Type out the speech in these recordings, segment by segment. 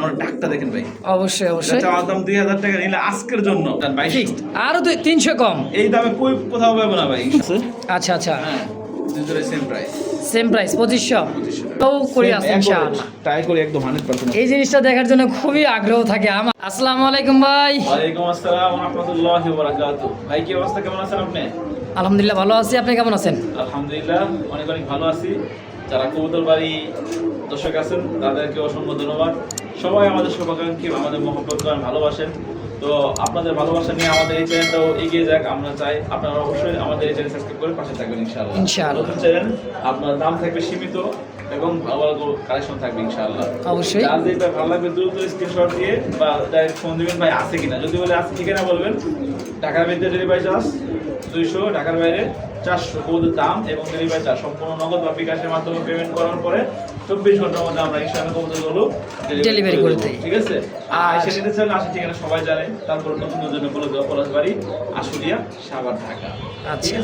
আমার ডাকটা দেখেন ভাই। অবশ্যই অবশ্যই। চাওয়ার দাম দুই হাজার টাকা নিলে আজকের জন্য। আরও দুই তিনশো কম। এই দামে কই কোথাও পাবো না ভাই? আচ্ছা আচ্ছা। হ্যাঁ দুজোরে সেম প্রাইস সেম প্রাইস পঁচিশশো। ট্রাই করি একদম এই জিনিসটা দেখার জন্য খুবই আগ্রহ থাকে আমার। আসসালামু আলাইকুম ভাই। ওয়ালাইকুম আসসালাম রহমতুল্লাহ বারাকাতু ভাই কি অবস্থা? কেমন আছেন আপনি? আলহামদুলিল্লাহ ভালো আছি। আপনি কেমন আছেন? আলহামদুলিল্লাহ অনেক অনেক ভালো আছি। যারা কবুতর বাড়ি দর্শক আছেন তাদেরকে অসংখ্য ধন্যবাদ। সবাই আমাদের শুভাকাঙ্ক্ষী আমাদের মহব্বত করেন ভালোবাসেন। তো আপনাদের ভালোবাসা নিয়ে আমাদের এই চ্যানেলটাও এগিয়ে যাক আমরা চাই আপনারা অবশ্যই আমাদের এই চ্যানেল সাবস্ক্রাইব করে পাশে থাকবেন ইনশাআল্লাহ। ইনশাআল্লাহ। নতুন চ্যানেল আপনার দাম থাকবে সীমিত এবং ভালো ভালো কালেকশন থাকবে ইনশাআল্লাহ। অবশ্যই। যার যেটা ভালো লাগবে দ্রুত স্ক্রিনশট দিয়ে বা ডাইরেক্ট ফোন দিবেন ভাই আছে কিনা? যদি বলে আছে ঠিকানা বলবেন। ঢাকার মধ্যে ডেলিভারি চার্জ দুইশো ঢাকার বাইরে চারশো। দাম এবং ডেলিভারি চার্জ সম্পূর্ণ নগদ বা বিকাশের মাধ্যমে পেমেন্ট করার পরে চব্বিশ ঘণ্টার মধ্যে আমরা ইনশাআল্লাহ কবুতরগুলো ডেলিভারি করে দিই। ঠিক আছে? আর সেটা নিতে চাইলে আসে ঠিকানা সবাই জানে। তারপর নতুন নতুন উপলব্ধ পলাশ বাড়ি আশুলিয়া সাভার ঢাকা। আচ্ছা,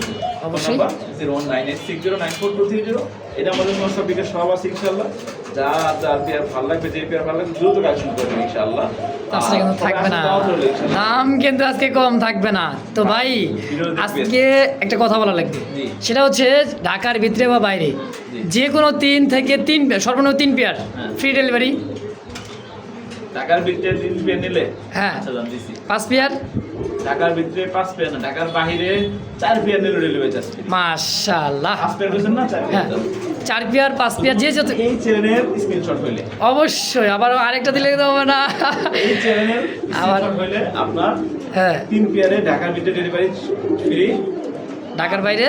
অবশ্যই। Zero one nine eight six zero nine four two three zero. এটা আমাদের সমস্ত বিকাশ সব আছে ইনশাল্লাহ যা যার পেয়ার ভালো লাগবে যে পেয়ার ভালো লাগবে দ্রুত কালেকশন করবেন ইনশাল্লাহ তাছাড়া কিন্তু থাকবে না। দাম কিন্তু আজকে কম থাকবে না। তো ভাই আজকে একটা কথা বলা লাগবে। সেটা হচ্ছে ঢাকার ভিতরে বা বাইরে যে কোনো তিন থেকে তিন পেয়ার সর্বনিম্ন তিন পেয়ার হ্যাঁ। ফ্রি ডেলিভারি ঢাকার ভিতরে তিন পেয়ার নিলে? হ্যাঁ। আচ্ছা পাঁচ পেয়ার। ঢাকার ভিতরে পাঁচ পেয়ার না ঢাকার বাইরে চার পেয়ার নিলে মাশাআল্লাহ। পাঁচ পেয়ার না? চার হ্যাঁ। পেয়ার চার পেয়ার পাঁচ পেয়ার যে যত এই চ্যানেলের স্ক্রিনশট হইলে। অবশ্যই আবার আরেকটা দিলে তো হবে না। এই চ্যানেলের স্ক্রিনশট হইলে আপনার হ্যাঁ। তিন পেয়ারে ঢাকার ভিতরে ডেলিভারি ফ্রি ঢাকার বাইরে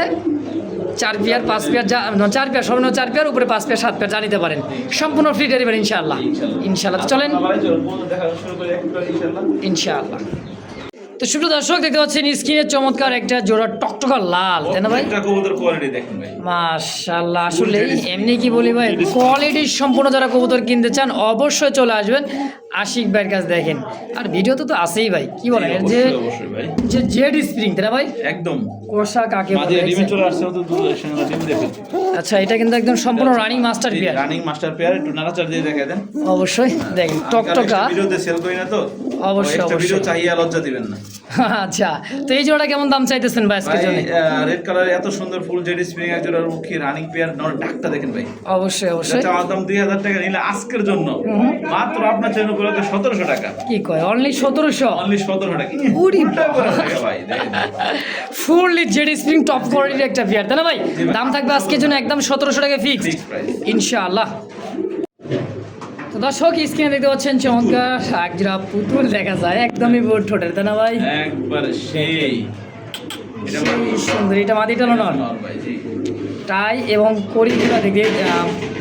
চার পেয়ার পাঁচ পেয়ার যা চার পেয়ার সর্বনিম্ন চার পেয়ার উপরে পাঁচ পেয়ার সাত পেয়ার যা নিতে পারেন। সম্পূর্ণ ফ্রি ডেলিভারি ইনশাআল্লাহ। ইনশাআল্লাহ। চলেন। ইনশাআল্লাহ। তো সুপ্রিয় দর্শক দেখতে পাচ্ছেন স্ক্রিনের চমৎকার একটা জোড়া টকটকা লাল তাই না ভাই? কোয়ালিটি মাশাআল্লাহ আসলে এমনি কি বলি ভাই কোয়ালিটির সম্পূর্ণ যারা কবুতর কিনতে চান অবশ্যই চলে আসবেন আশিক ভাইয়ের কাছে দেখেন। আর ভিডিওতে তো আছেই ভাই কি বলেন? এর যে অবশ্যই, অবশ্যই যে জেড স্প্রিং তাই না ভাই? একদম। কোষা কাকে তো আচ্ছা এটা কিন্তু একদম সম্পূর্ণ running master pair running master pair একটু নাড়াচাড়া দিয়ে দেখা দেন। অবশ্যই দেখেন টকটকা। ভিডিওতে সেল করি না তো। অবশ্যই, একটা ভিডিও অবশ্যই। চাহিয়ে লজ্জা দিবেন না। আচ্ছা তো এই জোড়াটা কেমন দাম চাইতেছেন ভাই আজকের জন্য রেড কালার এত সুন্দর ফুল জেড স্প্রিং এক জোড়ার মুখী রানিং পেয়ার নর ডাকটা দেখেন ভাই। অবশ্যই অবশ্যই। চাওয়ার দাম দুই হাজার টাকা নিলে আজকের জন্য। মাত্র আপনার চ্যানেল করে সতেরোশো টাকা। কি কয় অনলি সতেরোশো? অনলি সতেরোশো টাকা। উরি বাবা। ভাই ফুললি জেড স্প্রিং টপ কোয়ালিটির একটা বিয়ার তাই না ভাই? দাম থাকবে আজকের জন্য একদম সতেরোশো টাকা ফিক্সড ইনশাআল্লাহ। দর্শক স্ক্রিনে দেখতে পাচ্ছেন চমৎকার একজোড়া পুতুল দেখা যায় একদমই বোর্ড ঠোঁটের তাই না ভাই? একবার সেই। সুন্দর এটা মাদিটা নর টাই এবং করিগুলো দেখে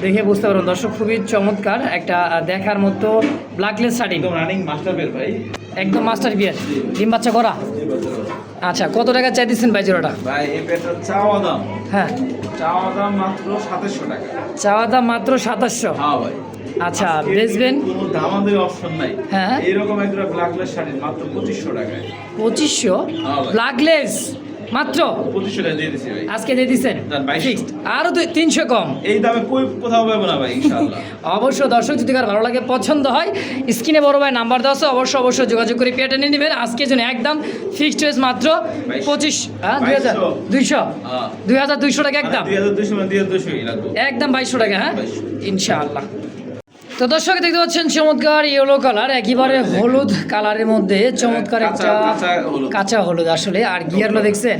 দেখে বুঝতে পারবেন দর্শক খুবই চমৎকার একটা দেখার মতো ব্ল্যাকলেস শাড়ি। রানিং মাস্টার বের ভাই। একদম মাস্টার বিয়ার ডিম বাচ্চা করা? আচ্ছা কত টাকা চাইতেছেন ভাই জোড়াটা? ভাই এই পেটটা চাওয়া দাম। হ্যাঁ। চাওয়া দাম মাত্র সাতাশশো টাকা। চাওয়া দাম মাত্র সাতাশশো। হ্যাঁ ভাই। আচ্ছা আজকে বেচবেন কোনো দামাদের অপশন নাই। হ্যাঁ। এরকম একটা ব্ল্যাকলেস শাড়ি মাত্র পঁচিশশো টাকায়। পঁচিশশো? হ্যাঁ ভাই। ব্ল্যাকলেস মাত্র? পঁচিশশো টাকা দিয়ে দিছি ভাই। আজকে দিয়ে দিচ্ছেন 2200 ফিক্সড আরও দুই তিনশো কম। এই দামে কই কোথাও পাবো না ভাই ইনশাআল্লাহ। অবশ্য দর্শক যদি কার ভালো লাগে পছন্দ হয় স্ক্রিনে বড় ভাই নাম্বার দেওয়া আছে অবশ্যই অবশ্যই যোগাযোগ করে পেটে নিয়ে নেবেন। আজকের জন্য একদম ফিক্সড হয়েছে মাত্র। পঁচিশ হ্যাঁ দুই হাজার। দুইশো? হ্যাঁ। দুই হাজার দুইশো টাকা একদম। দুই হাজার দুইশো মানে দুই হাজার দুইশোই লাগবে। একদম বাইশশো টাকা হ্যাঁ। ইনশাআল্লাহ। তো দর্শক দেখতে পাচ্ছেন চমৎকার ইয়েলো কালার একেবারে হলুদ কালারের মধ্যে চমৎকার একটা কাঁচা হলুদ। কাঁচা হলুদ আসলে আর গিয়ারগুলো দেখছেন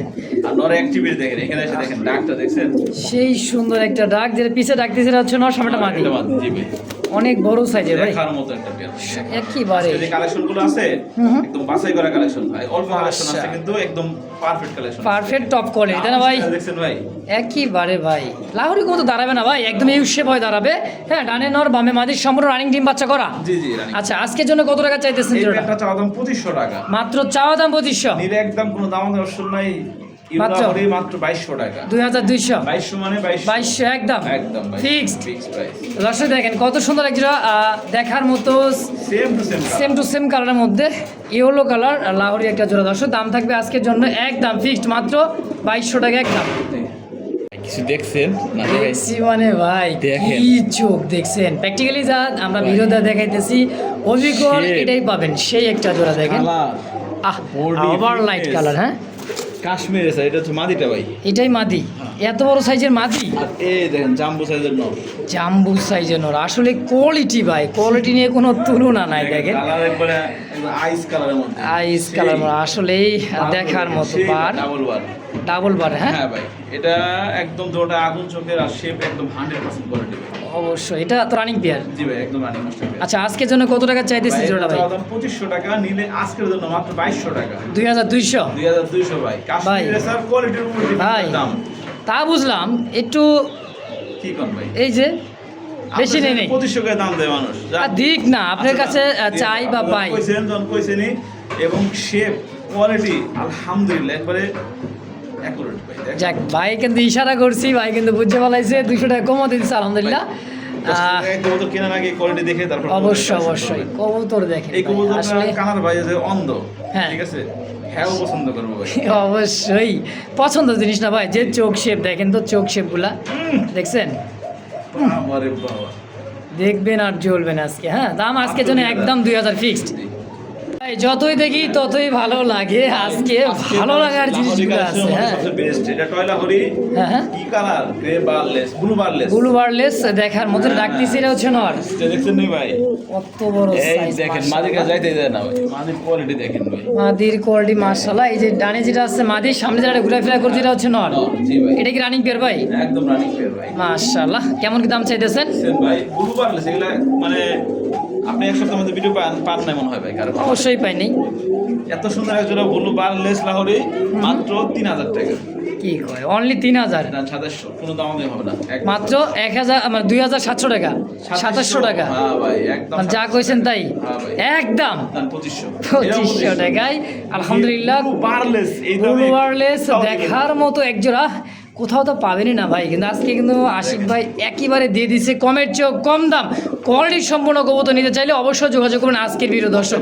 আর অ্যাক্টিভিটি দেখেন এখানে এসে দেখেন ডাকটা দেখছেন? সেই সুন্দর একটা ডাক যেটা পিছে ডাক হচ্ছে নর সামনেটা মাটি এটা অনেক বড় সাইজের ভাই। দেখার মতো একটা পেয়ার। একেবারে। যে কালেকশনগুলো আছে একদম বাছাই করা কালেকশন ভাই। অল্প কালেকশন আছে আচ্ছা। কিন্তু একদম perfect collection perfect top quality তাই না ভাই? দেখছেন ভাই? ভাই। লাহোরি কোনো দাঁড়াবে না ভাই। একদম শেপ হয়ে দাঁড়াবে। হ্যাঁ ডানে নর বামে মাদির সম্পূর্ণ রানিং ডিম বাচ্চা করা। জি জি আচ্ছা আজকের জন্য কত টাকা চাইতেছেন এই প্যান্টটা চাওয়া দাম পঁচিশশো টাকা। মাত্র চাওয়া দাম পঁচিশশো। নিলে একদম কোনো দাম নাই। মাত্র? ইউরা করে মাত্র বাইশশো টাকা। দুই হাজার দুইশো? বাইশশো মানে বাইশশো। বাইশশো একদম? একদম ফিক্সড? ফিক্সড দর্শক দেখেন কত সুন্দর দেখার মতো সেম টু সেম কালারের মধ্যে ইয়েলো কালার লাহোরি একটা জোড়া। দর্শক দাম থাকবে আজকের জন্য একদম ফিক্সড মাত্র বাইশশো টাকা একদম। কিছু দেখছেন? না মানে ভাই। কি চোখ দেখছেন। প্র্যাকটিক্যালি যা আমরা ভিডিওতে দেখাইতেছি Shape. এটাই পাবেন সেই একটা জোড়া দেখেন। আহ আবার লাইট কালার হ্যাঁ? কাশ্মীরের স্যার এটা হচ্ছে মাদিটা ভাই। এটাই মাদি হ্যাঁ। এত বড় সাইজের মাদি আর এই দেখেন জাম্বু সাইজের নর জাম্বু সাইজের ওর আসলে কোয়ালিটি ভাই কোয়ালিটি নিয়ে কোনো তুলনা নাই দেখেন কালার আইস কালারের মধ্যে। আইস কালার আসলেই দেখার মতো বার। ডাবল বার ডাবল বার হ্যাঁ? হ্যাঁ ভাই এটা একদম দুটোটা আগুন চোখের আর শেপ একদম হান্ড্রেড পার্সেন্ট কোয়ালিটি অবশ্যই। এটা তো রানিং পেয়ার জি ভাই একদম রানিং আচ্ছা আজকের জন্য কত টাকা চাইতেছি জোড়া ভাই? পঁচিশশো টাকা নিলে আজকের জন্য মাত্র বাইশশো টাকা। দুই হাজার দুইশো? দুই হাজার দুইশো ভাই। কাশ্মীরের স্যার কোয়ালিটির উপর ভাই। দাম। তা বুঝলাম একটু কি কর ভাই? এই যে বেশি নেই নেই। পঁচিশশো টাকা দাম দেয় মানুষ। দিক না আপনার আচ্ছা, কাছে চাই বা পাই। কইছেন যখন কইছেনই এবং শেপ কোয়ালিটি আলহামদুলিল্লাহ একবারে যাক ভাই কিন্তু ইশারা করছি ভাই কিন্তু বুঝতে পারলাইছে দুশো টাকা কমও দিচ্ছে আলহামদুলিল্লাহ। অবশ্যই অবশ্যই কবুতর দেখেন আসলে কানার ভাই অন্ধ হ্যাঁ। ঠিক আছে? পছন্দ করব অবশ্যই। পছন্দ জিনিস না ভাই যে চোখ শেপ দেখেন তো চোখ শেপগুলা দেখছেন? দেখবেন আর জ্বলবেন আজকে হ্যাঁ? দাম আজকের জন্য একদম দুই হাজার ফিক্সড যতই দেখি ততই ভালো লাগে। আজকে ভালো লাগার জিনিসগুলো আছে হ্যাঁ। বেস্ট এটা টয়লা হরি হ্যাঁ হ্যাঁ। কি colour? Grey barless blue barless. Blue barless দেখার মতো ডাকতেছি এটা হচ্ছে নর। দেখছেন নি ভাই? কত বড় এই দেখেন মাঝে কাছে যাইতে দেয় না ভাই। মাঝের কোয়ালিটি দেখেন ভাই। মাদির কোয়ালিটি মার্শাল্লাহ এই যে ডানে যেটা আছে মাদির সামনে যেটা ঘুরাফেরা করছে এটা হচ্ছে নর। নর, জি ভাই। এটা কি রানিং পেয়ার ভাই? একদম রানিং পেয়ার ভাই। মার্শাল্লাহ কেমন কি দাম চাইতেছেন? ভাই ব্লু বারলেস এগুলা মানে আপনি এক সপ্তাহের মধ্যে ভিডিও পান পান না মনে হয় ভাই কারণ অবশ্যই পাইনি এত সুন্দর এক জোড়া ব্লু বারলেস লাহোরি মাত্র তিন হাজার টাকা। কি কয়? অনলি তিন হাজার? সাতাশশো। কোনো দাম হবে না। মাত্র এক হাজার মানে দুই হাজার সাতশো টাকা। সাতাশশো? টাকা। হ্যাঁ ভাই মানে যা কইছেন তাই? হ্যাঁ একদম। পঁচিশশো। টাকায়। আলহামদুলিল্লাহ। বারলেস। দেখার মতো একজোড়া কোথাও তো পাবেনই না ভাই। কিন্তু আজকে কিন্তু আশিক ভাই একেবারে দিয়ে দিছে কমের চেয়েও কম দাম। কোয়ালিটি সম্পূর্ণ কবুতর নিতে চাইলে অবশ্যই যোগাযোগ করবেন আজকের ভিডিও দর্শক।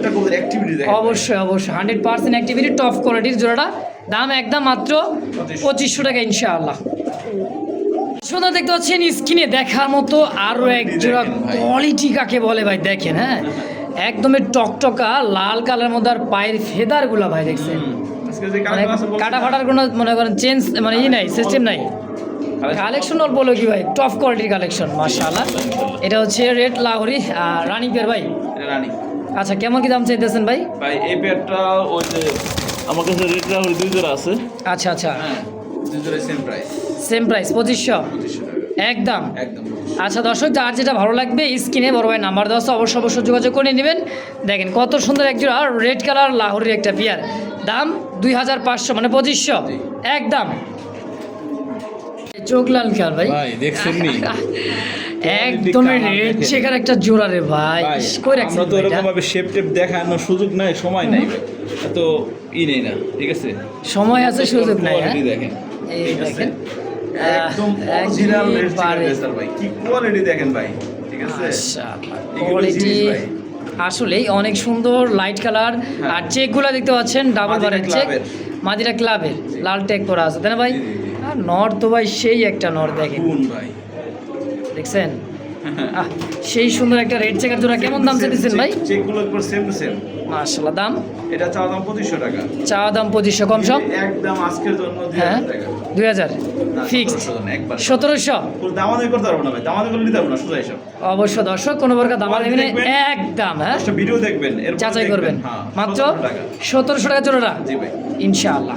অবশ্যই অবশ্যই। হান্ড্রেড পার্সেন্ট অ্যাক্টিভিটি টপ কোয়ালিটির জোড়াটা। দাম একদম মাত্র পঁচিশশো টাকা ইনশাআল্লাহ। সুন্দর দেখতে পাচ্ছেন স্ক্রিনে দেখার মতো আরও এক জোড়া কোয়ালিটি কাকে বলে ভাই দেখেন হ্যাঁ? একদমই টকটকা লাল কালার মধ্যে আর পায়ের ফেদারগুলো ভাই দেখছেন? মানে কাটা ফাটার কোনো মনে করেন চেঞ্জ মানে ই নাই সিস্টেম নাই। কালেকশন অল্প হলো কি ভাই? টপ কোয়ালিটির কালেকশন মাশাআল্লাহ। এটা হচ্ছে রেড লাহোরি রানিং পেয়ার ভাই? এটা আচ্ছা কেমন কি দাম চাইতেছেন ভাই? ভাই এই পেয়ারটা ওই যে আমার কাছে রেড রাহুল দুই জোড়া আছে। আচ্ছা আচ্ছা। হ্যাঁ দুই জোড়া সেম প্রাইস সেম প্রাইস পঁচিশশো? একদম। একদম আচ্ছা দর্শক যার যেটা ভালো লাগবে স্ক্রিনে বড় ভাই নাম্বার দেওয়া অবশ্যই অবশ্যই যোগাযোগ করে নেবেন। দেখেন কত সুন্দর এক জোড়া রেড কালার লাহোরের একটা পেয়ার। দাম দুই হাজার পাঁচশো মানে পঁচিশশো। একদম। চোখ লাল খেয়াল ভাই। দেখছেন নি? একদমই রেড চেকার একটা জোড়া রে ভাই। কই রাখছেন আমরা তো এরকম ভাবে শেপ টেপ দেখানোর সুযোগ নাই সময় নাই। এত ই নেই না ঠিক আছে? সময় আছে সুযোগ নাই হ্যাঁ? দেখেন এই? দেখেন। একদম অরিজিনাল রেড। চিকেন ভাই কি কোয়ালিটি দেখেন ভাই ঠিক আছে? কোয়ালিটি ভাই। আসলেই অনেক সুন্দর লাইট কালার হ্যাঁ। আর চেকগুলো দেখতে পাচ্ছেন ডাবল বারের চেক। মাদিরা ক্লাবের লাল টেক করা আছে তাই না ভাই। আর নর তো ভাই সেই একটা নর দেখেন। দেখছেন? আহ, সেই সুন্দর একটা রেড চেকার জোড়া। কেমন দাম চাইতেছেন ভাই? চেকগুলো একবার সেম টু সেম মার্শাল্লাহ দাম? এটা চাওয়া দাম পঁচিশশো টাকা। চাওয়া দাম পঁচিশশো কম সম? একদম আজকের জন্য হ্যাঁ। হাজার টাকা। দুই হাজার। ফিক্সড। 1700 জন্য, একবার। সতেরোশো। দামাদামি করতে পারব না ভাই দামাদামি করলে নিতে পারব না সোজা হিসাব অবশ্য দর্শক কোনো প্রকার একদম হ্যাঁ? ভিডিও দেখবেন এরপর যাচাই করবেন। হ্যাঁ মাত্র সতেরোশো টাকা। জোড়াটা ইনশাআল্লাহ।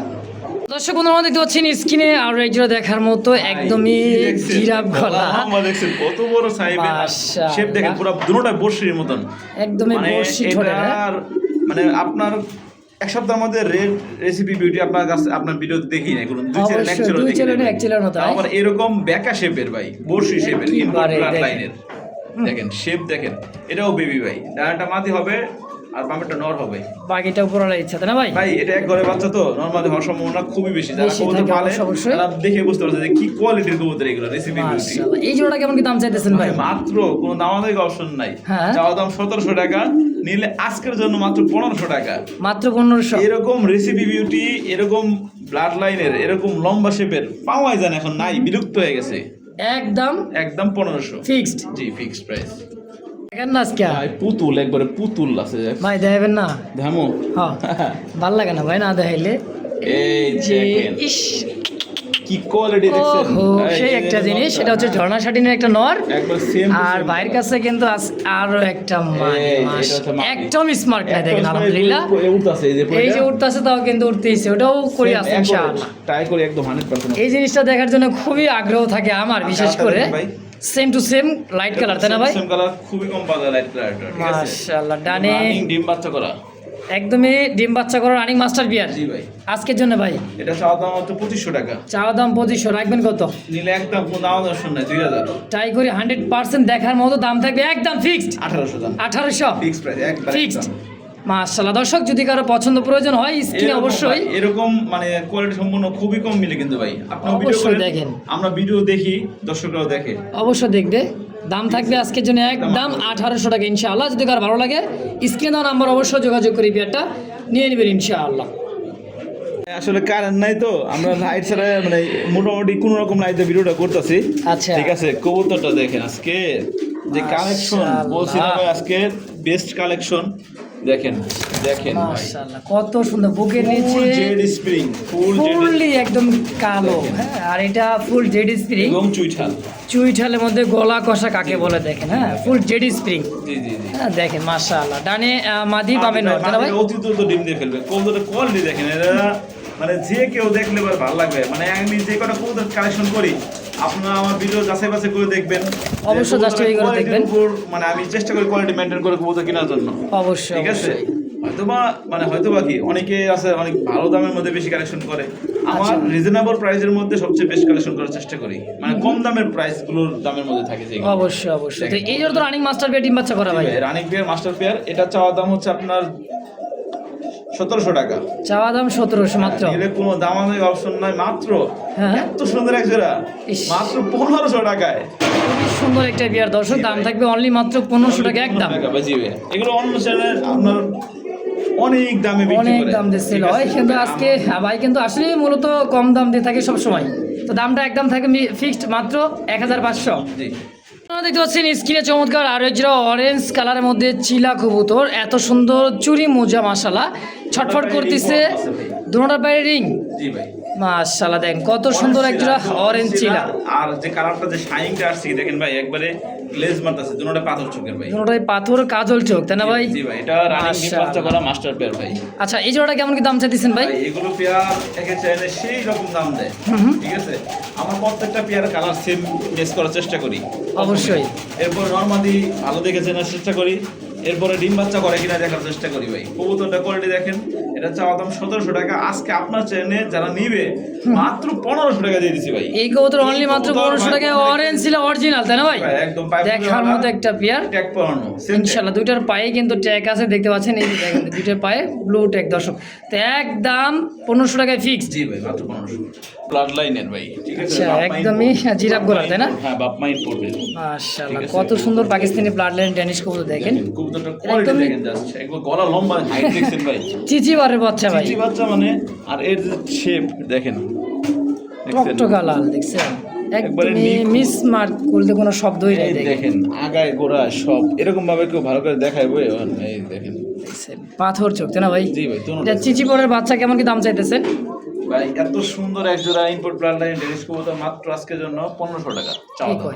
দর্শক বন্ধুরা দেখতে পাচ্ছেন স্ক্রিনে আর একজোড়া দেখার মতো একদমই জিরাফ গলা। বাবা, দেখছেন কত বড়। শেপ দেখেন পুরো দুটোটা বর্ষির মতন। একদমই মানে বর্ষি ঠোঁটে হ্যাঁ? মানে আপনার এক সপ্তাহের মধ্যে রেড রেসিপি বিউটি আপনার কাছে আপনার ভিডিও দেখি না কোনো দুই চ্যানেল এক চ্যানেল দুই দেখি এক চ্যানেল মতো, আবার এরকম বেকা শেপের ভাই বর্ষি শেপের ইনপুট লাইনের। দেখেন শেপ দেখেন। এটাও বেবি ভাই। ডানাটা মাটি হবে আর বামেরটা নর হবে। বাকিটা উপরালা ইচ্ছা না ভাই? ভাই এটা এক ঘরে বাচ্চা তো নরমালি হওয়ার সম্ভাবনা খুবই বেশি। যারা কবুতর পালে তারা দেখে বুঝতে পারছে যে কি কোয়ালিটির কবুতর এগুলো রেসিপি এই কেমন কি দাম চাইতেছেন ভাই? মাত্র কোনো দামাদামি অপশন নাই। হ্যাঁ। চাওয়া দাম সতেরোশো টাকা নিলে আজকের জন্য মাত্র পনেরোশো টাকা। মাত্র পনেরোশো। এরকম রেসিপি বিউটি এরকম ব্লাড লাইনের এরকম লম্বা শেপের পাওয়াই যায় না এখন নাই বিলুপ্ত হয়ে গেছে। একদম একদম পনেরোশো। ফিক্সড জি ফিক্সড প্রাইস দেখেন না আজকে? ভাই পুতুল একবারে পুতুল আছে ভাই দেখাবেন না? হ্যাঁ ভালো লাগে না ভাই না দেখাইলে? এই দেখেন। ইস। কি কোয়ালিটি দেখছেন? সেই একটা জিনিস সেটা হচ্ছে ঝর্ণা শাটিনের একটা নর। আর ভাইয়ের কাছে কিন্তু আরও একটা মানে। একদম স্মার্ট দেখেন আলহামদুলিল্লাহ। এই যে উঠতেছে তাও কিন্তু উঠতেইছে ওটাও করে আছে ইনশাআল্লাহ। ট্রাই করি একদম 100% এই জিনিসটা দেখার জন্য খুবই আগ্রহ থাকে আমার বিশেষ করে। ভাই। Same to same light colour তাই না ভাই? সেম কালার খুবই কম পাওয়া যায় লাইট আছে? মাশাআল্লাহ ডানে ডিম বাচ্চা করা। একদমই ডিম বাচ্চা করা রানিং মাস্টার বিয়ার জি ভাই। আজকের জন্য ভাই? এটা চাওয়া দাম হচ্ছে পঁচিশশো টাকা। চাওয়া দাম পঁচিশশো রাখবেন কত? নিলে একদম দাম দর্শন নাই দুই হাজার। ট্রাই করে হান্ড্রেড পার্সেন্ট দেখার মতো দাম থাকবে একদম ফিক্সড আঠারোশো দাম। আঠারোশো। ফিক্স প্রাইস একবার ফিক্সড মাশাআল্লাহ দর্শক যদি কারও পছন্দ প্রয়োজন হয় স্ক্রিনে অবশ্যই এরকম মানে কোয়ালিটি সম্পূর্ণ খুবই কম মিলে কিন্তু ভাই। আপনার ভিডিও দেখেন। আমরা ভিডিও দেখি দর্শকরাও দেখে। অবশ্যই দেখবে। দাম থাকবে আজকের জন্য একদম আঠারোশো টাকা ইনশাআল্লাহ। যদি কারও ভালো লাগে স্ক্রিনে দেওয়া নাম্বার অবশ্যই যোগাযোগ করি বিয়ারটা নিয়ে নেবেন ইনশাআল্লাহ। আসলে কারেন্ট নাই তো আমরা লাইট ছাড়া মানে মোটামুটি কোন রকম লাইটে ভিডিওটা করতেছি। আচ্ছা। ঠিক আছে কবুতরটা দেখেন আজকে। যে কালেকশন। বলছি না আজকে বেস্ট কালেকশন দেখেন দেখেন মাশাআল্লাহ কত সুন্দর বুকের নিচে জেড স্প্রিং ফুল ফুললি একদম কালো হ্যাঁ আর এটা ফুল জেড স্প্রিং এবং চুইঠাল। চুইঠালের মধ্যে গলা কষা কাকে বলে দেখেন হ্যাঁ ফুল জেড স্প্রিং জি জি জি। হ্যাঁ দেখেন মাশাআল্লাহ। ডানে মাদি বামে না ভাই? অতি দ্রুত ডিম দিয়ে ফেলবে। কবুতরের কোয়ালিটি দেখেন এরা মানে যে কেউ দেখলে ভালো লাগবে। মানে আমি যে কটা কবুতর কালেকশন করি আপনারা আমার ভিডিও যাচাই বাছাই করে দেখবেন। অবশ্যই যাচাই করে দেখবেন। মানে আমি চেষ্টা করি কোয়ালিটি মেনটেন করে কবুতর কেনার জন্য। অবশ্যই ঠিক আছে? হয়তোবা মানে হয়তোবা কি অনেকে আছে অনেক ভালো দামের মধ্যে বেশি কালেকশন করে। আমার আচ্ছা। রিজনেবল প্রাইসের মধ্যে সবচেয়ে বেশি কালেকশন করার চেষ্টা করি। মানে কম দামের প্রাইসগুলোর দামের মধ্যে থাকে যেগুলো অবশ্যই অবশ্যই। তো এই জন্য রানিং মাস্টার বিয়ে ডিম বাচ্চা করা ভাই। রানিং পেয়ার মাস্টার পেয়ার এটা চাওয়া দাম হচ্ছে আপনার সতেরোশো টাকা। চাওয়া দাম সতেরোশো মাত্র। এর কোনো দামাদামি অপশন নাই মাত্র হ্যাঁ। এত সুন্দর এক জোড়া মাত্র পনেরোশো টাকায়। খুবই সুন্দর একটা বিয়ার দর্শক দাম থাকবে অনলি মাত্র পনেরোশো টাকা একদম এগুলো অন্য চ্যানেল আপনার অনেক দামে অনেক দাম দিচ্ছিল হয় কিন্তু আজকে ভাই কিন্তু আসলে মূলত কম দাম দিয়ে থাকে সবসময়। তো দামটা একদম থাকে ফিক্সড মাত্র এক হাজার পাঁচশো। দেখতে পাচ্ছেন স্কিনে চমৎকার আর যেটা অরেঞ্জ কালারের মধ্যে চিলা কবুতর। এত সুন্দর চুরি মোজা মশালা ছটফট করতেছে দুটার বাইরে রিং জি ভাই। মাশাল্লাহ দেখেন কত সুন্দর একটা অরেঞ্জ চিলা আর যে কালারটা যে শাইনটা আসছে দেখেন ভাই একবারে গ্লেজ মারতেছে দুটোটা পাথর চোখের ভাই। দুটাই পাথর কাজল চোখ তাই না ভাই? জি ভাই এটা রানিং ডিম মাশাআল্লাহ। বাচ্চা করা মাস্টার পেয়ার ভাই। আচ্ছা এই জোড়াটা কেমন কি দাম চাইতেছেন ভাই? ভাই এগুলো পেয়ার একে চাইলে সেই রকম দাম দেয়। ঠিক আছে? আমরা প্রত্যেকটা পেয়ার কালার সেম মেস করার চেষ্টা করি। অবশ্যই। এরপর নর্মালি ভালো দেখে চেনার চেষ্টা করি। এরপরে ডিম বাচ্চা করে কিনা দেখার চেষ্টা করি ভাই। কবুতরটা কোয়ালিটি দেখেন এটা চাওয়া দাম সতেরোশো টাকা। আজকে আপনার চ্যানেলে যারা নিবে মাত্র পনেরোশো টাকা দিয়ে দিছি ভাই। এই কবুতর অনলি মাত্র পনেরোশো টাকা অরেঞ্জ ছিল অরিজিনাল তাই না ভাই? একদম দেখার মতো একটা পেয়ার ট্যাগ পরানো ইনশাল্লাহ দুইটার পায়ে কিন্তু ট্যাগ আছে দেখতে পাচ্ছেন এই দুইটার পায়ে ব্লু ট্যাগ দর্শক। তো একদম পনেরোশো টাকায় ফিক্সড জি ভাই মাত্র পনেরোশো। ব্লাড লাইনের ভাই। ঠিক আছে আচ্ছা, একদমই জিরাফ গোলার, তাই না? হ্যাঁ বাপ ইম্পোর্টেড মাশাআল্লাহ কত সুন্দর পাকিস্তানি ব্লাড লাইন ড্যানিশ কবুতর দেখেন কবুতরটার কোয়ালিটি দেখেন জাস্ট একবার গলা লম্বা হাইট দেখছেন ভাই। চিচিবারের বাচ্চা ভাই। চিচি বাচ্চা মানে আর এর শেপ দেখেন। টকটকা লাল দেখছেন? একবারে মিস মার্ক করলে কোনো শব্দই নেই দেখেন। আগায় গোড়া সব। এরকম ভাবে কেউ ভালো করে দেখায় বই? এই দেখেন। পাথর চোখ তাই না ভাই? জি ভাই এটা চিচিপরের বাচ্চা কেমন কি দাম চাইতেছেন? ভাই এত সুন্দর এক জোড়া ব্লাড লাইন কবুতর মাত্র আজকের জন্য পনেরোশো টাকা চাওয়া দাম।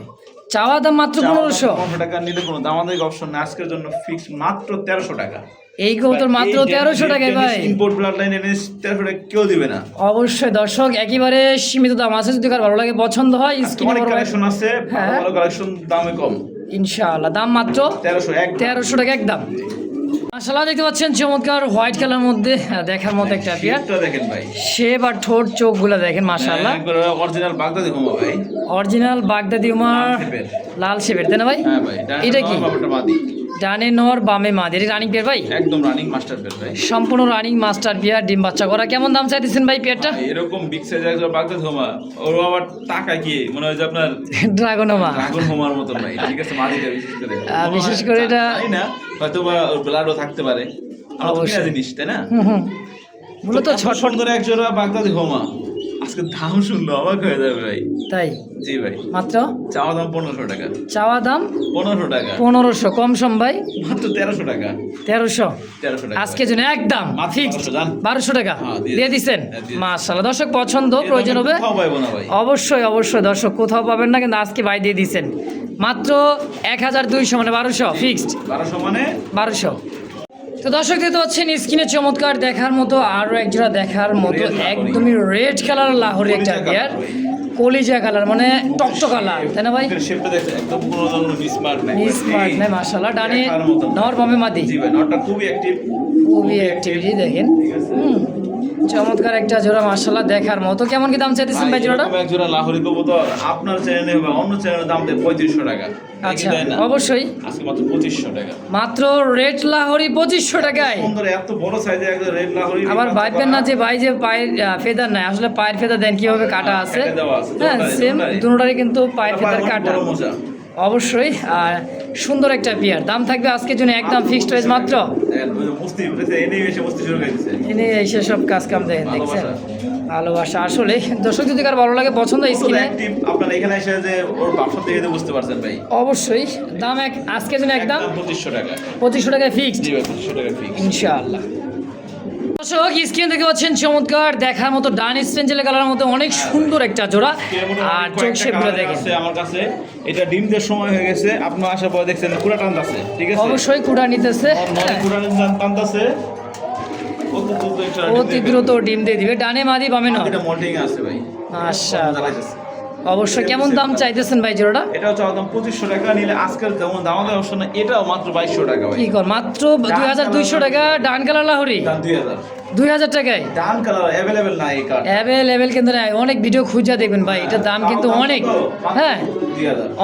চাওয়া দাম মাত্র পনেরোশো? পনেরোশো টাকা নিলে কোনো দামাদামি অপশন নেই আজকের জন্য ফিক্স মাত্র তেরোশো টাকা। এই কবুতর মাত্র তেরোশো টাকায় ভাই। ইম্পোর্ট ব্লাড লাইন ডেনিশ তেরোশো টাকা কেউ দিবে না। অবশ্যই দর্শক একেবারে সীমিত দাম আছে যদি কার ভালো লাগে পছন্দ হয় স্ক্রিনে অনেক কালেকশন আছে হ্যাঁ। ভালো কালেকশন দামে কম। ইনশাআল্লাহ দাম মাত্র তেরোশো এক তেরোশো টাকা একদম। মাসাল্লাহ দেখতে পাচ্ছেন চমৎকার হোয়াইট কালার মধ্যে দেখার মতো একটা বিয়ার দেখেন ভাই। শেপ আর ঠোঁট চোখগুলো দেখেন মাসাল্লাহ অরিজিনাল বাগদাদি উমা ভাই। অরিজিনাল বাগদাদি উমার লাল শেপের। তাই না ভাই? হ্যাঁ ভাই এটা কি? ডানে নর বামে মাদের রানিং পেয়ার ভাই? একদম রানিং মাস্টার বেল ভাই। সম্পূর্ণ রানিং মাস্টার পেয়ার ডিম বাচ্চা করা। কেমন দাম চাইতেছেন ভাই পেয়ারটা এরকম বিগ সাইজ একজন বাগদাদি হোমা ওর আবার টাকা কি? মনে হয় যে আপনার ড্রাগনোমা। ড্রাগন হোমার মতন ভাই। ঠিক আছে মাদিটা বিশেষ করে। বিশেষ করে এটা- তাই না? হয়তো বা ওর ব্লাডও থাকতে পারে। অবশ্যই। জিনিস তাই না? হুম হুম। মূলত ছটফট সুন্দর এক জোড়া বাগদাদি হোমা আজকে দাম শুনলো অবাক হয়ে যাবে ভাই। তাই? জি ভাই। মাত্র? চাওয়া দাম পনেরোশো টাকা। চাওয়া দাম পনেরোশো টাকা। পনেরোশো কম সম ভাই। মাত্র তেরোশো টাকা। তেরোশো? তেরোশো টাকা। আজকে জন্য একদম বারোশো টাকা। হ্যাঁ, দিয়ে দিচ্ছেন হ্যাঁ, মাশাল্লাহ দর্শক পছন্দ প্রয়োজন হবে? অবশ্যই অবশ্যই। দর্শক কোথাও পাবেন না কিন্তু আজকে ভাই দিয়ে দিচ্ছেন মাত্র এক হাজার দুইশো মানে বারোশো ফিক্সড বারোশো মানে? বারোশো। তো দর্শক দেখতে পাচ্ছেন স্ক্রিনে চমৎকার দেখার মতো আরও একজোড়া দেখার মতো একদমই রেড কালার লাহোরি একটা ভাই। কলিজা কালার মানে টকটক কালার তাই না ভাই? স্মার্ট নাই মার্শাল্লাহ ডানে নর বমে মাদি। খুবই অ্যাক্টিভ খুবই অ্যাক্টিভিটি দেখেন। হুম। চমৎকার একটা জোড়া মাশাল্লাহ দেখার মতো। কেমন কি দাম চাইতেছেন ভাই জোড়াটা? এক জোড়া লাহোরি কবুতর আপনার চ্যানেলে বা অন্য চ্যানেলের দাম দেয় পঁয়ত্রিশশো টাকা। আচ্ছা অবশ্যই। আজকে মাত্র পঁচিশশো টাকা। মাত্র রেড লাহোরি পঁচিশশো টাকায়। সুন্দর এত বড় সাইজের একদম রেড লাহোরি আবার ভাববেন না যে ভাই যে পায়ের ফেদার নাই আসলে পায়ের ফেদার দেন কীভাবে কাটা আছে। কেটে দেওয়া আছে, হ্যাঁ সেম। দুটোটারই কিন্তু পায়ের ফেদার কাটা। অবশ্যই আর সুন্দর একটা পেয়ার দাম থাকবে আজকের জন্য একদম ফিক্সড প্রাইস মাত্র। এনে এসে সব কাজ কাম দেখেন দেখছেন? ভালোবাসা। আসলে দর্শক যদি কার ভালো লাগে পছন্দ স্কিনে। আপনারা এখানে এসে যে ওর ব্যবসা দেখে বুঝতে পারছেন ভাই অবশ্যই দাম এক আজকের জন্য একদম পঁচিশশো টাকা। পঁচিশশো টাকায় ফিক্সড জি টাকা ফিক্স ইনশাআল্লাহ। দর্শক স্ক্রিন দেখতে পাচ্ছেন চমৎকার দেখার মতো ডান স্পেঞ্জেলের কালার মতো অনেক সুন্দর একটা জোড়া। আর চোখ শেপগুলো দেখেন। আছে আমার কাছে। এটা ডিম দেওয়ার সময় হয়ে গেছে। আপনার আসার পর দেখছেন কুড়া ঠিক আছে? অবশ্যই কুড়া নিতেছে। কুড়া টান আছে। কত দ্রুত এটা অতি দ্রুত ডিম দিয়ে দিবে। ডানে মাদি বামে না এটা মোল্ডিং আছে ভাই। মাশাআল্লাহ। অবশ্যই। কেমন দাম চাইতেছেন ভাই জোড়াটা? এটা হচ্ছে দাম পঁচিশশো টাকা নিলে আজকের যেমন দামাদের অবশ্য না এটাও মাত্র বাইশশো টাকা কি কর মাত্র দুই হাজার দুইশো টাকা ডান কালার লাহরি? দুই হাজার। দুই হাজার টাকায়? ডান কালার অ্যাভেলেবেল না এই কার্ড অ্যাভেলেবেল কিন্তু নাই অনেক ভিডিও খুঁজে দেখবেন ভাই এটার দাম কিন্তু অনেক। হ্যাঁ?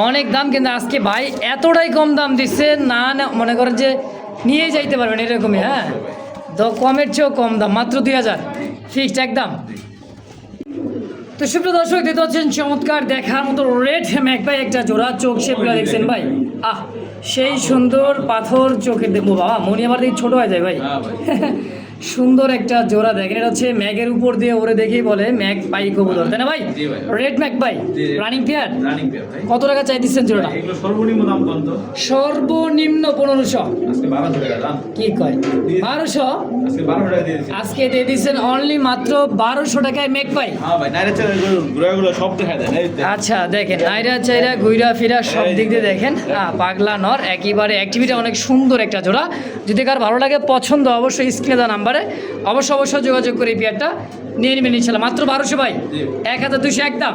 অনেক দাম কিন্তু আজকে ভাই এতটাই কম দাম দিচ্ছে না না মনে করেন যে নিয়ে যাইতে পারবেন এরকমই হ্যাঁ? তো কমের চেয়েও কম দাম মাত্র দুই হাজার। ফিক্সড একদম। তো সুপ্রিয় দর্শক দেখতে পাচ্ছেন চমৎকার দেখার মতো রেড ম্যাক ভাই একটা জোড়া চোখ শেপগুলো দেখছেন ভাই। আহ সেই সুন্দর পাথর চোখের দেখব বাবা মনি আমার দিকে ছোটো হয়ে যায় ভাই। হ্যাঁ ভাই। সুন্দর একটা জোড়া দেখেন। এটা হচ্ছে ম্যাগের উপর দিয়ে ওরে দেখেই বলে ম্যাক পাই কবুতর তাই না ভাই? রেড জি, জি। রানিং পেয়ার কত টাকা চাই দিচ্ছেন জোড়াটা সর্বনিম্ন দাম কত? সর্বনিম্ন পনেরোশো। বারোশো কি কয়? বারোশো? আজকে দিয়ে দিচ্ছেন অনলি মাত্র বারোশো টাকায় মেক পাই। হ্যাঁ। আচ্ছা দেখেন নাইরা চাইরা গুইরা ফিরা সব দিক দিয়ে দেখেন। হ্যাঁ পাগলা নর একেবারে অ্যাক্টিভিটি অনেক সুন্দর একটা জোড়া। যদি কার ভালো লাগে পছন্দ অবশ্যই স্ক্রিনে দেওয়া নাম্বারে অবশ্যই অবশ্যই যোগাযোগ করে এই পেয়ারটা নিয়ে নেবেন ইনশাল্লাহ মাত্র বারোশো ভাই এক হাজার দুশো একদম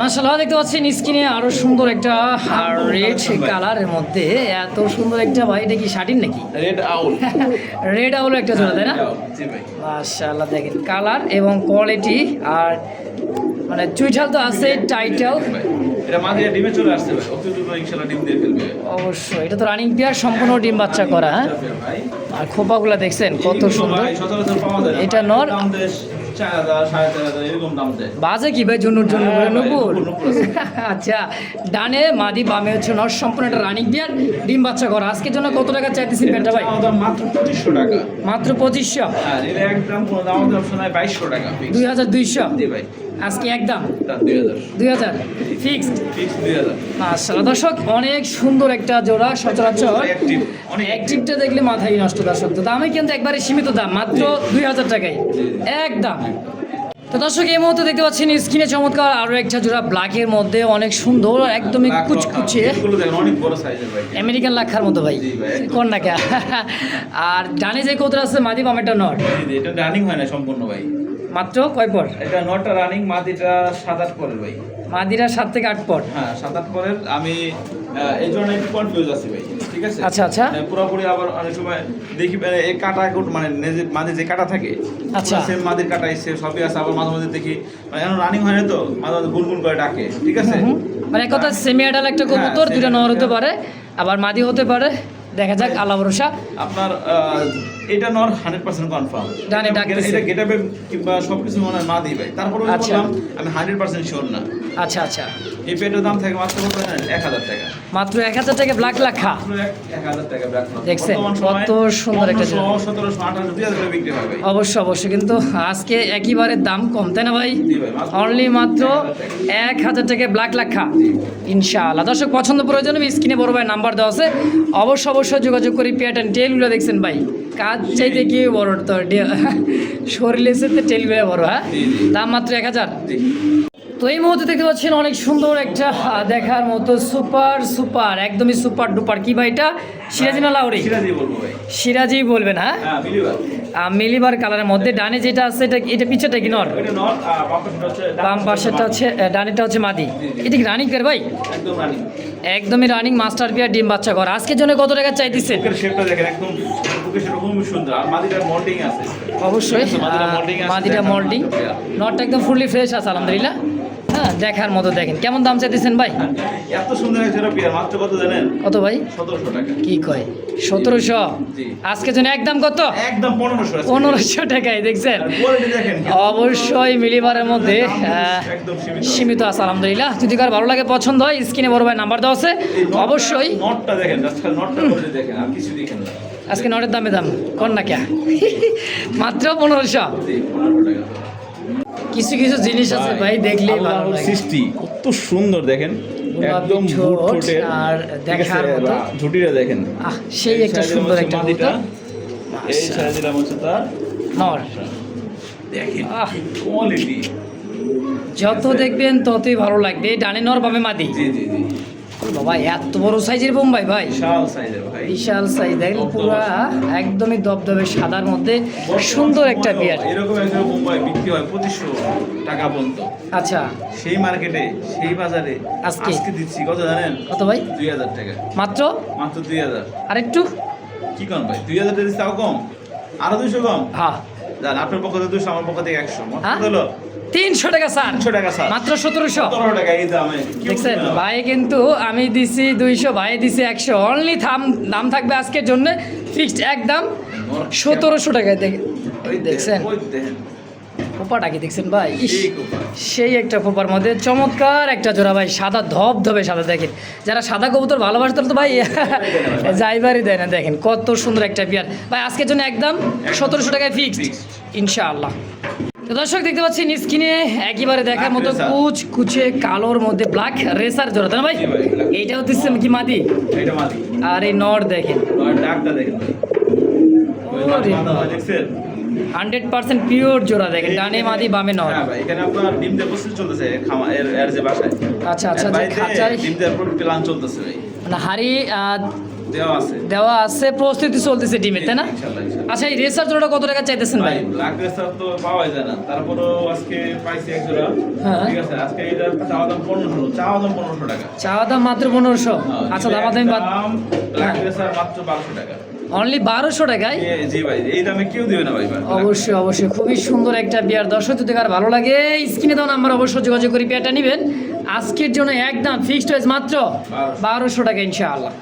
মাসাল্লাহ দেখতে পাচ্ছেন স্ক্রিনে আরও সুন্দর একটা রেড কালারের মধ্যে এত সুন্দর একটা ভাই এটা কি শাটিন নাকি রেড আউল রেড আউল একটা জোড়া তাই না মাশাআল্লাহ দেখেন কালার এবং কোয়ালিটি আর মানে চুইঠাল তো আছে টাইটাল এটা মাঝে ডিমে চলে আসছে ভাই। অতি দ্রুত ইনশাআল্লাহ ডিম দিয়ে ফেলবে। অবশ্যই এটা তো রানিং পেয়ার সম্পূর্ণ ডিম বাচ্চা করা হ্যাঁ? আর খোপাগুলো দেখছেন কত সুন্দর। এটা নর? বাজে কি ভাই জন্য জন্য হ্যাঁ, নকুল নুপুর? আচ্ছা ডানে মাদি বামে হচ্ছে নর সম্পূর্ণ একটা রানিং পেয়ার ডিম বাচ্চা করা। আজকের জন্য কত টাকা চাইতেছেন পেয়ারটা ভাই? মাত্র পঁচিশশো টাকা। মাত্র পঁচিশশো। একদম দাম অপশন নাই বাইশশো টাকা। দুই হাজার দুইশো। ভাই। আজকে একদম দাম? দুই হাজার। ফিক্সড? মাশাআল্লাহ। দর্শক অনেক সুন্দর একটা জোড়া সচরাচর অ্যাক্টিভটা দেখলে মাথায় নষ্ট দর্শক। তো দামে কিন্তু একবারে সীমিত দাম মাত্র দুই হাজার টাকায়। একদম তো দর্শক এই মুহূর্তে দেখতে পাচ্ছেন স্ক্রিনে চমৎকার আরও একটা জোড়া ব্ল্যাকের মধ্যে অনেক সুন্দর একদমই কুচকুচে। আমেরিকান লাখার মতো ভাই। কোন নাকা আর জানে যে কত আছে মাদি বামেটা নট এটা রানিং হয় না সম্পূর্ণ ভাই। মাত্র কয় পর? এটা নটা রানিং মাদিটা সাত আট পরের ভাই। মাদিরা সাত থেকে আট পর। হ্যাঁ সাত আট পরের। আমি এই জন্য একটু কনফিউজ আছি ভাই ঠিক আছে? আচ্ছা, আচ্ছা। হ্যাঁ, পুরোপুরি আবার অনেক সময় দেখি আহ, এই কাটা কোট মানে মাঝে যে কাটা থাকে আচ্ছা। সেম মাদির কাটা এসে সবই আছে আবার মাঝে মাঝে দেখি মানে এখন রানিং হয় না তো মাঝে মাঝে গুনগুন করে ডাকে ঠিক আছে? মানে কথা সেমি আডাল একটা কবুতর হ্যাঁ, দুটা semi নর হতে পারে আবার মাদি হতে পারে দেখা যাক আল্লাহ ভরসা। আপনার এটা নর হান্ড্রেড পার্সেন্ট কনফার্ম ডানে ডাকতেছে। এটা কিংবা সবকিছু মনে হয় মা দিই ভাই। তারপরে আচ্ছা। বললাম আমি হান্ড্রেড পার্সেন্ট শিওর না। আচ্ছা আচ্ছা। এই পেটের দাম থাকে মাত্র কত জানেন? এক হাজার টাকা। মাত্র এক হাজার টাকা ব্ল্যাক লাখা। দেখছেন? কত সুন্দর একটা অবশ্যই অবশ্যই। কিন্তু আজকে একইবারে দাম কম তাই না ভাই? অনলি মাত্র এক হাজার টাকা। ব্ল্যাক লাখা ইনশাআল্লাহ। দর্শক পছন্দ প্রয়োজন স্ক্রিনে বড় ভাই নাম্বার দেওয়া আছে। অবশ্য অবশ্যই যোগাযোগ করি প্যাটার্ন টেলগুলো দেখছেন ভাই। কাজ চাইতে কি বড় তো শরীরের সাথে টেলগুলো বড় হ্যাঁ। দাম মাত্র এক হাজার। তো এই মুহূর্তে দেখতে পাচ্ছেন অনেক সুন্দর একটা দেখার মতো সুপার সুপার একদমই সুপার ডুপার। কি ভাই এটা? সিরাজি না লাউরি? সিরাজি ভাই। সিরাজি বলবেন হ্যাঁ? হ্যাঁ মিলিবার। কালারের মধ্যে। ডানে যেটা আছে এটা এটা পিছটা কি নর? বাম পাশেরটা হচ্ছে পাশেরটা হচ্ছে মাদি। এটা কি রানিং ভাই? একদমই রানিং মাস্টার পেয়ার ডিম বাচ্চা কর আজকের জন্য কত টাকা চাইতেছেন? খুবই সুন্দর। আর মাদিটার মল্টিং আছে। অবশ্যই মাদিটা আহ, molding আছে, মাদিটা দেখার মল্টিং। মতো নটটা একদম ফুললি ফ্রেশ আছে আলহামদুলিল্লাহ। হ্যাঁ দেখার মতো দেখেন। কেমন দাম চাইতেছেন ভাই? এত সুন্দর মাত্র কত জানেন? কত ভাই? সতেরোশো টাকা। কি কয়? সতেরোশো? আজকে জন্য একদম কত? একদম পনেরোশো পনেরোশো টাকায় দেখছেন? অবশ্যই মিলিবারের মধ্যে আহ, সীমিত। সীমিত। আছে আলহামদুলিল্লাহ। যদি কার ভালো লাগে পছন্দ হয় স্ক্রিনে বড় ভাই নাম্বার দেওয়া আছে। অবশ্যই। নটটা দেখেন নটটা দেখেন আর কিছু দেখেন না। আজকে নটের দামে দাম কর না কে? মাত্র পনেরোশো। কিছু কিছু জিনিস আছে ভাই দেখলে ভালো সৃষ্টি কত সুন্দর দেখেন। একদম আর দেখার মতো। বা দেখেন। সেই একটা সুন্দর একটা মাদিটা, এই সাইজের হচ্ছে তার নর। দেখেন কোয়ালিটি যত দেখবেন ততই ভালো লাগবে। ডানে নর বামে মাদি জি জি জি। বাবা এত বড় সাইজের বোম্বাই ভাই? বিশাল সাইজের ভাই। বিশাল সাইজ দেখেন পুরা একদমই দবদবে সাদার মধ্যে সুন্দর একটা বিয়ার। এরকম একটা মুম্বাই বিক্রি হয় পঁচিশশো টাকা পর্যন্ত। আচ্ছা। সেই মার্কেটে সেই বাজারে আজকে? আজকে দিচ্ছি কত জানেন? কত ভাই? দুই হাজার টাকা। মাত্র? মাত্র দুই হাজার। আরেকটু? কি কম ভাই? দুই হাজার টাকা তাও কম? আরও দুইশো কম? হ্যাঁ জান আপনার পক্ষ থেকে দুশো আমার পক্ষ থেকে একশো। হ্যাঁ? হলো? তিনশো টাকা স্যার। টাকা স্যার। মাত্র সতেরোশো। সতেরো টাকা এই দামে দেখছেন? ভাই কিন্তু আমি দিছি দুইশো ভাই দিছি একশো। অনলি থাম দাম থাকবে আজকের জন্য ফিক্সড একদম সতেরোশো টাকায় দেখে দেখছেন? খোপাটা কি দেখছেন ভাই? সেই একটা খোপার মধ্যে চমৎকার একটা জোড়া ভাই সাদা ধপ ধবে সাদা দেখেন। যারা সাদা কবুতর ভালোবাসতে তো ভাই যাইবারই দেয় না দেখেন কত সুন্দর একটা বিয়ার। ভাই আজকের জন্য একদম সতেরোশো টাকায় ফিক্সড। ইনশাআল্লাহ। দর্শক দেখতে পাচ্ছেন স্ক্রিনে একেবারে দেখার মতো কুচ কুচে কালোর মধ্যে ব্ল্যাক রেসার জোড়া তাই না ভাই? জি ভাই, black। এইটা হচ্ছে কি মাদি? আর এই নর দেখেন। দেখেন হান্ড্রেড পার্সেন্ট পিওর জোড়া দেখেন ডানে মাদি বামে নর। হ্যাঁ এখানে আপনার ডিম দেওয়ার চলতেছে খামা এর যে বাসায়। আচ্ছা আচ্ছা খাঁচায় ডিম দেওয়ার প্ল্যান চলতেছে ভাই। মানে হাড়ি দেওয়া আছে। দেওয়া আছে প্রস্তুতি চলতেছে ডিমের তাই না। আচ্ছা এই রেসার জোড়াটা কত টাকা চাইতেছেন ভাই? ব্ল্যাক রেসার তো পাওয়া যায় না। তারপরেও আজকে পাইছি এক জোড়া। হ্যাঁ। ঠিক আছে আজকে এটা চাওয়া দাম পনেরোশো চাওয়া দাম পনেরোশো টাকা। চাওয়া দাম মাত্র পনেরোশো। হ্যাঁ, আচ্ছা দাম দামি ব্ল্যাক। রেসার মাত্র বারোশো টাকা। অনলি বারোশো টাকায়? জি ভাই এই দামে কেউ দিবে না ভাই ভাই। অবশ্যই অবশ্যই। খুবই সুন্দর একটা বিয়ার। দর্শক যদি কার ভালো লাগে স্ক্রিনে দাও নাম্বার অবশ্যই যোগাযোগ করে বিয়ারটা নেবেন। আজকের জন্য একদম ফিক্সড হয়েছে মাত্র বারোশো টাকা ইনশাআল্লাহ।